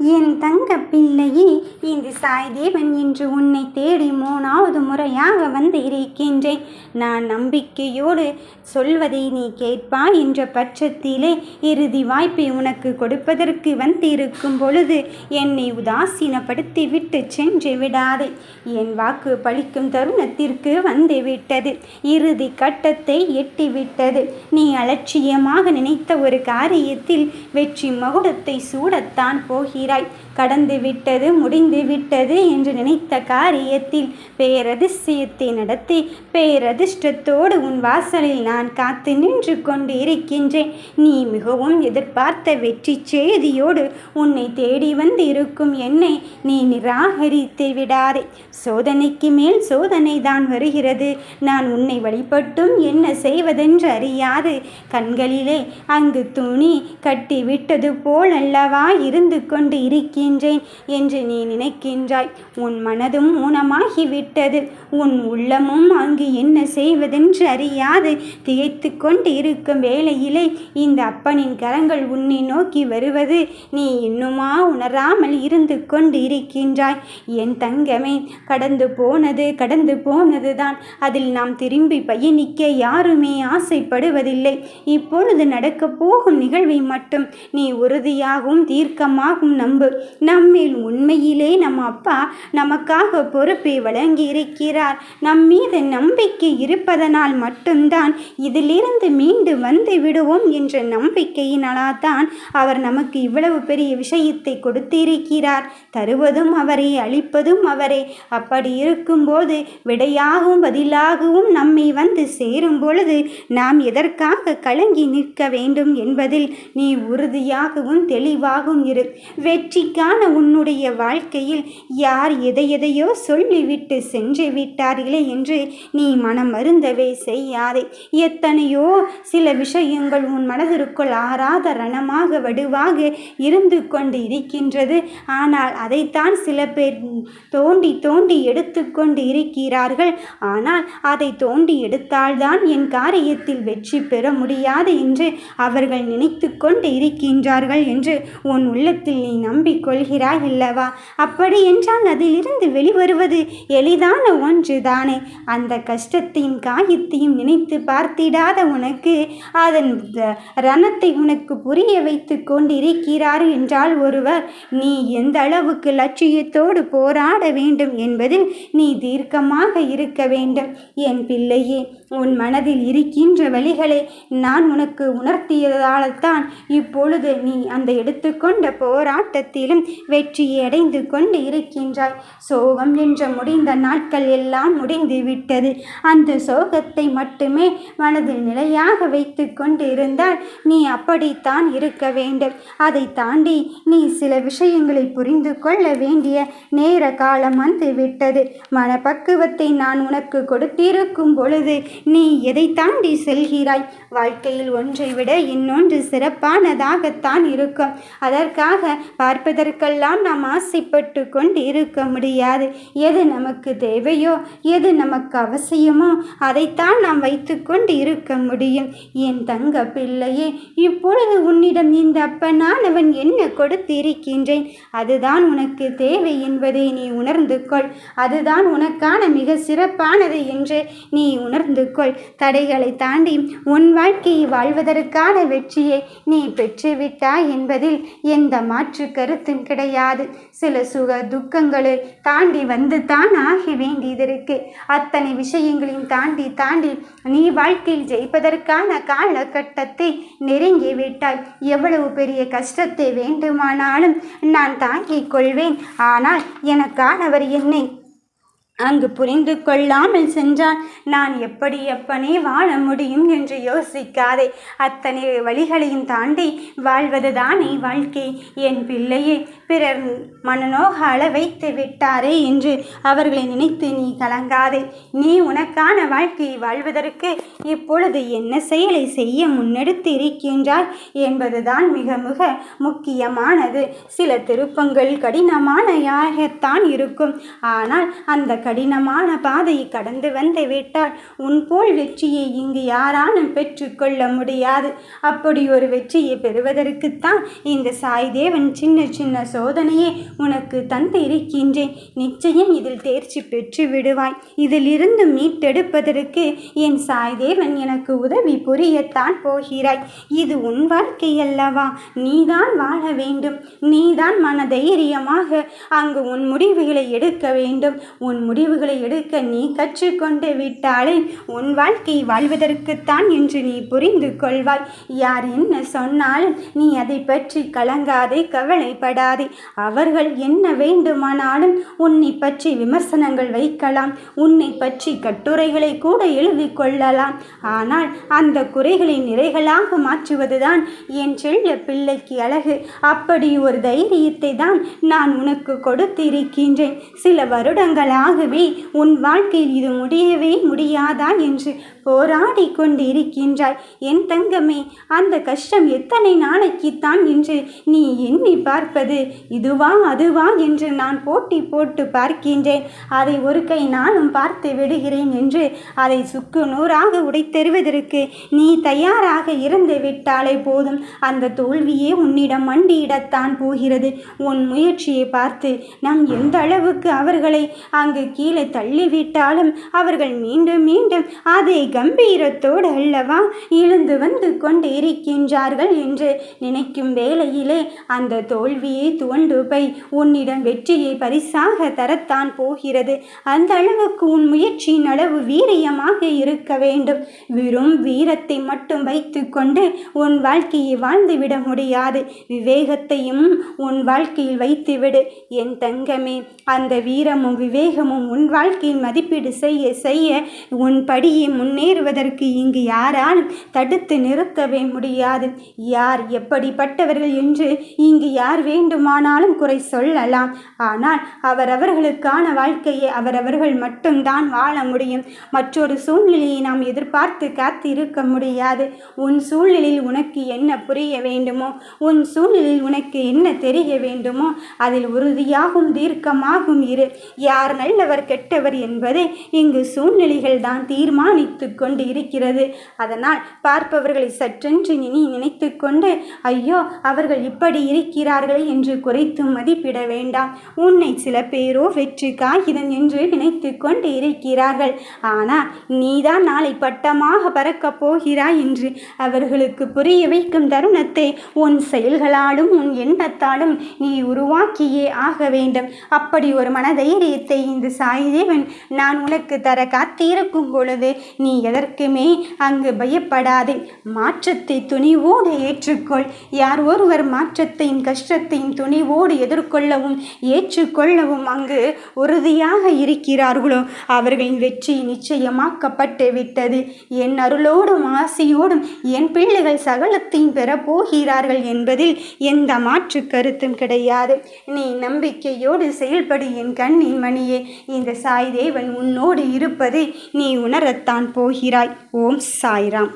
என் தங்க பிள்ளையே இந்த சாய்தேவன் என்று உன்னை தேடி மூணாவது முறையாக வந்து இருக்கின்றேன். நான் நம்பிக்கையோடு சொல்வதை நீ கேட்பாய் என்ற பட்சத்திலே இறுதி வாய்ப்பை உனக்கு கொடுப்பதற்கு வந்திருக்கும் பொழுது என்னை உதாசீனப்படுத்தி விட்டு சென்று விடாதே. என் வாக்கு பழிக்கும் தருணத்திற்கு வந்து விட்டது இறுதி கட்டத்தை எட்டிவிட்டது. நீ அலட்சியமாக நினைத்த ஒரு காரியத்தில் வெற்றி மகுடத்தை சூடத்தான் போகிறாய் கடந்து விட்டது முடிந்து விட்டது என்று நினைத்த காரியத்தில் பேரதிசயத்தை நடத்தி பேரதிர்ஷ்டத்தோடு உன் வாசலில் நான் காத்து நின்று கொண்டு இருக்கின்றேன் நீ மிகவும் எதிர்பார்த்த வெற்றி செய்தியோடு உன்னை தேடி வந்து இருக்கும் என்னை நீ நிராகரித்து விடாதே. சோதனைக்கு மேல் சோதனை தான் வருகிறது. நான் உன்னை வழிபட்டும் என்ன செய்வதென்று அறியாது. கண்களிலே அங்கு துணி கட்டிவிட்டது போலல்லவா போல் அல்லவா இருந்து கொண்டு இருக்கின்றேன். என்று நீ நினைக்கின்றாய். உன் மனதும் ஊனமாகிவிட்டது. உன் உள்ளமும் அங்கு என்ன செய்வதென்று அறியாது. திகைத்து கொண்டு இருக்கும் வேளையிலே இந்த அப்பனின் கரங்கள் உன்னை நோக்கி வருவது நீ இன்னுமா உணராமல் இருந்து கொண்டு இருக்கின்றாய் என் தங்கமே கடந்து போனது கடந்து போனதுதான். அதில் நாம் திரும்பி பயணிக்க யாருமே ஆசைப்படுவதில்லை. இப்பொழுது நடக்கப் போகும் நிகழ்வை மட்டும் நீ உறுதியாகவும் தீர்க்கமாகவும் நம்பு. நம்மில் உண்மையிலே நம் அப்பா நமக்காக பொறுப்பை வழங்கி இருக்கிறார் நம் மீது நம்பிக்கை இருப்பதனால் மட்டும்தான் இதிலிருந்து மீண்டு வந்து விடுவோம் என்ற நம்பிக்கையினால்தான் தான் அவர் நமக்கு இவ்வளவு பெரிய விஷயத்தை கொடுத்திருக்கிறார். தருவதும் அவரே அளிப்பதும் அவரே. அப்படி இருக்கும்போது விடையாகவும் பதிலாகவும் நம்மை வந்து சேரும் பொழுது நாம் எதற்காக கலங்கி நிற்க வேண்டும் என்பதில் நீ உறுதியாகவும் தெளிவாகவும் இரு. வெற்றிக்கான உன்னுடைய வாழ்க்கையில் யார் எதை எதையோ சொல்லிவிட்டு சென்று விட்டார்களே என்று நீ மனம் மருந்தவே செய்யாதே. எத்தனையோ சில விஷயங்கள் உன் மனதிற்குள் ஆறாத ரணமாக வடுவாக இருந்து கொண்டு இருக்கின்றது ஆனால் அதைத்தான் சில பேர் தோண்டி தோண்டி எடுத்துக்கொண்டு இருக்கிறார்கள் ஆனால் அதை தோண்டி எடுத்தால்தான் என் காரியத்தில் வெற்றி பெற முடியாது என்று அவர்கள் நினைத்து கொண்டு இருக்கின்றார்கள் என்று உன் உள்ளத்தில் நீ நம்பிக்கொள். நம்பிக்கொள்கிறாய் அல்லவா? அப்படி என்றால் அதிலிருந்து வெளிவருவது எளிதான ஒன்றுதானே. அந்த கஷ்டத்தையும் காயத்தையும் நினைத்து பார்த்திடாத உனக்கு அதன் ரணத்தை உனக்கு புரிய வைத்து கொண்டிருக்கிறார் என்றால் ஒருவர் நீ எந்த அளவுக்கு லட்சியத்தோடு போராட வேண்டும் என்பதில் நீ தீர்க்கமாக இருக்க வேண்டும். என் பிள்ளையே உன் மனதில் இருக்கின்ற வழிகளை நான் உனக்கு உணர்த்தியதால்தான் இப்பொழுது நீ அந்த எடுத்துக்கொண்ட போராட்டத்திலும் வெற்றியை அடைந்து கொண்டு இருக்கின்றாய். சோகம் என்ற முடிந்த நாட்கள் எல்லாம் முடிந்து விட்டது. அந்த சோகத்தை மட்டுமே மனதில் நிலையாக வைத்து கொண்டு இருந்தால் நீ அப்படித்தான் இருக்க வேண்டும். அதை தாண்டி நீ சில விஷயங்களை புரிந்து கொள்ள வேண்டிய நேர காலம் வந்து விட்டது. மனப்பக்குவத்தை நான் உனக்கு கொடுத்திருக்கும் பொழுது நீ எதை தாண்டி செல்கிறாய்? வாழ்க்கையில் ஒன்றை விட இன்னொன்று சிறப்பானதாகத்தான் இருக்கும். அதற்காக பார்ப்பதற்கு அதற்கெல்லாம் நாம் ஆசைப்பட்டு கொண்டு இருக்க முடியாது. எது நமக்கு தேவையோ எது நமக்கு அவசியமோ அதைத்தான் நாம் வைத்துக்கொண்டு இருக்க முடியும். என் தங்க பிள்ளையே இப்பொழுது உன்னிடம் இந்த அப்பனானவன் என்ன கொடுத்திருக்கின்றேன்? அதுதான் உனக்கு தேவை என்பதை நீ உணர்ந்து கொள். அதுதான் உனக்கான மிக சிறப்பானது என்று நீ உணர்ந்து கொள். தடைகளை தாண்டி உன் வாழ்க்கையை வாழ்வதற்கான வெற்றியை நீ பெற்றுவிட்டாய் என்பதில் எந்த மாற்று கருத்தும் கிடையாது. சில சுக துக்கங்களை தாண்டி வந்து தான் ஆக வேண்டியதிருக்கு. அத்தனை விஷயங்களையும் தாண்டி தாண்டி நீ வாழ்க்கையில் ஜெயிப்பதற்கான காலகட்டத்தை நெருங்கி விட்டாய். எவ்வளவு பெரிய கஷ்டத்தை வேண்டுமானாலும் நான் தாங்கிக் கொள்வேன். ஆனால் எனக்கானவர் என்னை அங்கு புரிந்து கொள்ளாமல் சென்றால் நான் எப்படி எப்பனே வாழ முடியும் என்று யோசிக்காதே. அத்தனை வழிகளையும் தாண்டி வாழ்வதுதானே வாழ்க்கை. என் பிள்ளையே பிறர் மனநோக அளவைத்து விட்டாரே என்று அவர்களை நினைத்து நீ கலங்காதே. நீ உனக்கான வாழ்க்கையை வாழ்வதற்கு இப்பொழுது என்ன செயலை செய்ய முன்னெடுத்து இருக்கின்றாய் என்பதுதான் மிக மிக முக்கியமானது. சில திருப்பங்கள் கடினமானதாகத்தான் இருக்கும். ஆனால் அந்த கடினமான பாதையை கடந்து வந்து விட்டால் உன் போல் வெற்றியை இங்கு யாராலும் பெற்றுக்கொள்ள முடியாது. அப்படி ஒரு வெற்றியை பெறுவதற்குத்தான் இந்த சாய்தேவன் சின்ன சின்ன சோதனையை உனக்கு தந்து இருக்கின்றேன் நிச்சயம் இதில் தேர்ச்சி பெற்று விடுவாய். இதிலிருந்து மீட்டெடுப்பதற்கு என் சாய்தேவன் எனக்கு உதவி புரியத்தான் போகிறாய். இது உன் வாழ்க்கை அல்லவா நீதான் வாழ வேண்டும். நீதான் மன தைரியமாக அங்கு உன் முடிவுகளை எடுக்க வேண்டும். உன் முடிவுகளை எடுக்க நீ கற்றுக்கொண்டு விட்டாலே உன் வாழ்க்கை வாழ்வதற்குத்தான் என்று நீ புரிந்து கொள்வாய். யார் என்ன சொன்னாலும் நீ அதை பற்றி கலங்காதே கவலைப்படாதே. அவர்கள் என்ன வேண்டுமானாலும் உன்னை பற்றி விமர்சனங்கள் வைக்கலாம் உன்னை பற்றி கட்டுரைகளை கூட எழுதி கொள்ளலாம். ஆனால் அந்த குறைகளை நிறைகளாக மாற்றுவதுதான் என் செல்ல பிள்ளைக்கு அழகு. அப்படி ஒரு தைரியத்தை தான் நான் உனக்கு கொடுத்திருக்கின்றேன். சில வருடங்களாக ஆகவே உன் வாழ்க்கையில் இது முடியவே முடியாதா என்று போராடி கொண்டிருக்கின்றாய். என் தங்கமே அந்த கஷ்டம் எத்தனை நாளைக்குத்தான் என்று நீ எண்ணி பார்ப்பது. இதுவா அதுவா என்று நான் போட்டி போட்டு பார்க்கின்றேன். அதை ஒரு கை நானும் பார்த்து விடுகிறேன் என்று அதை சுக்கு நூறாக உடைத்தெறுவதற்கு நீ தயாராக இருந்து விட்டாலே போதும். அந்த தோல்வியே உன்னிடம் மண்டியிடத்தான் போகிறது. உன் முயற்சியை பார்த்து நாம் எந்த அளவுக்கு அவர்களை அங்கு கீழே தள்ளிவிட்டாலும் அவர்கள் மீண்டும் மீண்டும் அதை கம்பீரத்தோடு அல்லவா எழுந்து வந்து கொண்டு இருக்கின்றார்கள் என்று நினைக்கும் வேளையிலே அந்த தோல்வியை துவண்டு போய் உன்னிடம் வெற்றியை பரிசாக தரத்தான் போகிறது. அந்த அளவுக்கு உன் முயற்சியின் அளவு வீரியமாக இருக்க வேண்டும். வெறும் வீரத்தை மட்டும் வைத்துக்கொண்டு உன் வாழ்க்கையை வாழ்ந்துவிட முடியாது. விவேகத்தையும் உன் வாழ்க்கையில் வைத்துவிடு. என் தங்கமே அந்த வீரமும் விவேகமும் உன் வாழ்க்கையில் மதிப்பீடு செய்ய செய்ய உன் படியை முன்னேறுவதற்கு இங்கு யாராலும் தடுத்து நிறுத்தவே முடியாது. யார் எப்படிப்பட்டவர்கள் என்று இங்கு யார் வேண்டுமானாலும் குறை சொல்லலாம். ஆனால் அவரவர்களுக்கான வாழ்க்கையை அவரவர்கள் மட்டும்தான் வாழ முடியும். மற்றொரு சூழ்நிலையை நாம் எதிர்பார்த்து காத்து இருக்க முடியாது. உன் சூழ்நிலையில் உனக்கு என்ன புரிய வேண்டுமோ உன் சூழ்நிலையில் உனக்கு என்ன தெரிய வேண்டுமோ அதில் உறுதியாகும் தீர்க்கமாகும் இரு. யார் நல்லவர் கெட்டவர் என்பதை இங்கு சூழ்நிலைகள் தான் தீர்மானித்து கொண்டு இருக்கிறது அதனால் பார்ப்பவர்களை சற்றென்று நீ நினைத்து கொண்டு ஐயோ அவர்கள் இப்படி இருக்கிறார்கள் என்று குறைத்து மதிப்பிட வேண்டாம். உன்னை சில பேரோ வெற்றி காகிதம் என்று நினைத்து கொண்டு இருக்கிறார்கள். ஆனால் நீதான் நாளை பட்டமாக பறக்கப் போகிறாய் என்று அவர்களுக்கு புரிய வைக்கும் தருணத்தை உன் செயல்களாலும் உன் எண்ணத்தாலும் நீ உருவாக்கியே ஆக வேண்டும். அப்படி ஒரு மனதைரியத்தை இந்த சாய்தேவன் நான் உனக்கு தர காத்திருக்கும் பொழுது நீ எதற்குமே அங்கு பயப்படாதே. மாற்றத்தை துணிவோடு ஏற்றுக்கொள். யார் ஒருவர் மாற்றத்தையும் கஷ்டத்தையும் துணிவோடு எதிர்கொள்ளவும் ஏற்றுக்கொள்ளவும் அங்கு உறுதியாக இருக்கிறார்களோ? அவர்களின் வெற்றி நிச்சயமாக்கப்பட்டு விட்டது. என் அருளோடும் ஆசையோடும் என் பிள்ளைகள் சகலத்தையும் பெறப்போகிறார்கள் என்பதில் எந்த மாற்று கருத்தும் கிடையாது. நீ நம்பிக்கையோடு செயல்படு என் கண்ணின் மணியே. இந்த சாய் தேவன் உன்னோடு இருப்பதை நீ உணரத்தான் போகிறாய். ஓம் சாய்ராம்.